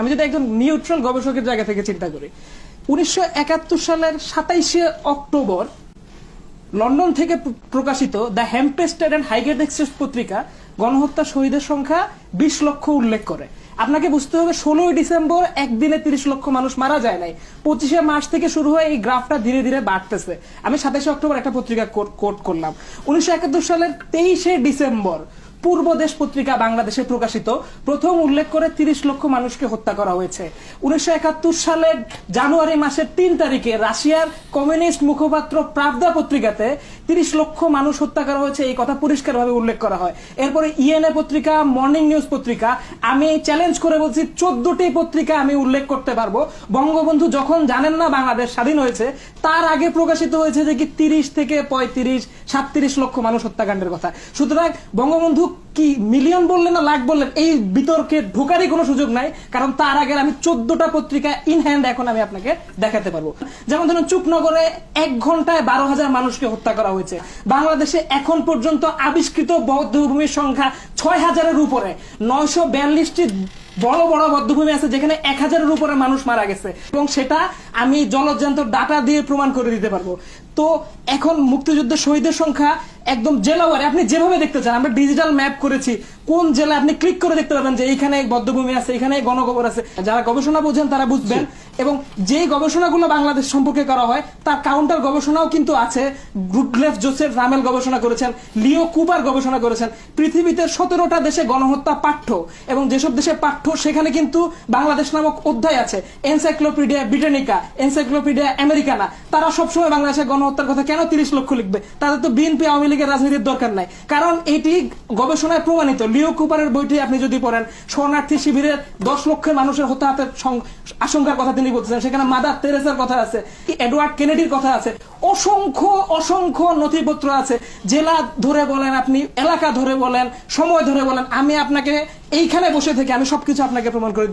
আমি যদি একজন নিউট্রাল গবেষকের জায়গা থেকে চিন্তা করি, উনিশশো একাত্তর সালের সাতাইশে অক্টোবর লন্ডন থেকে প্রকাশিত the Hampstead and Highgate express পত্রিকা গণহত্যা শহীদের সংখ্যা বিশ লক্ষ উল্লেখ করে। আপনাকে বুঝতে হবে, ষোলোই ডিসেম্বর একদিনে তিরিশ লক্ষ মানুষ মারা যায় নাই। পঁচিশে মার্চ থেকে শুরু হয়ে এই গ্রাফটা ধীরে ধীরে বাড়তেছে। আমি সাতাশে অক্টোবর একটা পত্রিকা কোট করলাম। উনিশশো একাত্তর সালের তেইশে ডিসেম্বর পূর্ব দেশ পত্রিকা বাংলাদেশে প্রকাশিত। প্রথম উল্লেখ করে তিরিশ লক্ষ মানুষকে হত্যা করা হয়েছে। উনিশশো একাত্তর সালের জানুয়ারি মাসের তিন তারিখে রাশিয়ার কমিউনিস্ট মুখপাত্র প্রাবদা পত্রিকাতে তিরিশ লক্ষ মানুষ হত্যা করা হয়েছে, এই কথা পরিষ্কারভাবে উল্লেখ করা হয়। এরপরে ইএনএ পত্রিকা, মর্নিং নিউজ পত্রিকা, আমি চ্যালেঞ্জ করে বলছি চোদ্দটি পত্রিকা আমি উল্লেখ করতে পারব। বঙ্গবন্ধু যখন জানেন না বাংলাদেশ স্বাধীন হয়েছে, তার আগে প্রকাশিত হয়েছে যে কি তিরিশ থেকে পঁয়ত্রিশ, সাতত্রিশ লক্ষ মানুষ হত্যাকাণ্ডের কথা। সুতরাং বঙ্গবন্ধু কি মিলিয়ন বললেন না লাখ বললেন এই বিতর্কে ঢোকারই কোনো সুযোগ নাই, কারণ তার আগে আমি চোদ্দটা পত্রিকা ইন হ্যান্ড এখন আমি আপনাকে দেখাতে পারব। যেমন ধরুন চুপনগরে এক ঘন্টায় বারো হাজার মানুষকে হত্যা করা হয়েছে। বাংলাদেশে এখন পর্যন্ত আবিষ্কৃত বৌদ্ধভূমির সংখ্যা ছয় হাজারের উপরে। নয়শো বিয়াল্লিশটি বড় বড় বদ্ধভূমি আছে যেখানে এক হাজারের উপরে মানুষ মারা গেছে। এবং সেটা আমি জলযন্ত্র ডাটা দিয়ে প্রমাণ করে দিতে পারব। তো এখন মুক্তিযুদ্ধের শহীদের সংখ্যা একদম জেলাওয়ারে আপনি যেভাবে দেখতে চান আমরা ডিজিটাল ম্যাপ করেছি। কোন জেলা আপনি ক্লিক করে দেখতে পারবেন যে এইখানে বদ্ধভূমি আছে এখানে গণকবর আছে। যারা গবেষণা বোঝেন তারা বুঝবেন। এবং যেই গবেষণাগুলো বাংলাদেশ সম্পর্কে করা হয় তার কাউন্টার গবেষণাও কিন্তু আছে। গ্রুপলেফ জোসেফ রামেল গবেষণা করেছেন লিও কুবার গবেষণা করেছেন। পৃথিবীতে সতেরোটা দেশে গণহত্যা পাঠ্য। এবং যেসব দেশে পাঠ্য সেখানে কিন্তু বাংলাদেশ নামক অধ্যায় আছে। Encyclopedia Britannica encyclopedia Americana. তারা সবসময় বাংলাদেশের গণহত্যার কথা কেন তিরিশ লক্ষ লিখবে? তাদের তো বিএনপি আওয়ামী লীগের রাজনীতির দরকার নাই। কারণ এটি গবেষণায় প্রমাণিত। লিও কুপারের বইটি আপনি যদি পড়েন, শরণার্থী শিবিরের দশ লক্ষের মানুষের হতাহতের আশঙ্কার কথা তিনি বলতেছেন। সেখানে মাদার তেরেসার কথা আছে এডওয়ার্ড কেনেডির কথা আছে। অসংখ্য অসংখ্য নথিপত্র আছে। জেলা ধরে বলেন আপনি, এলাকা ধরে বলেন, সময় ধরে বলেন। আমি আপনাকে এইখানে বসে থেকে আমি সবকিছু আপনাকে প্রমাণ করে দিতে।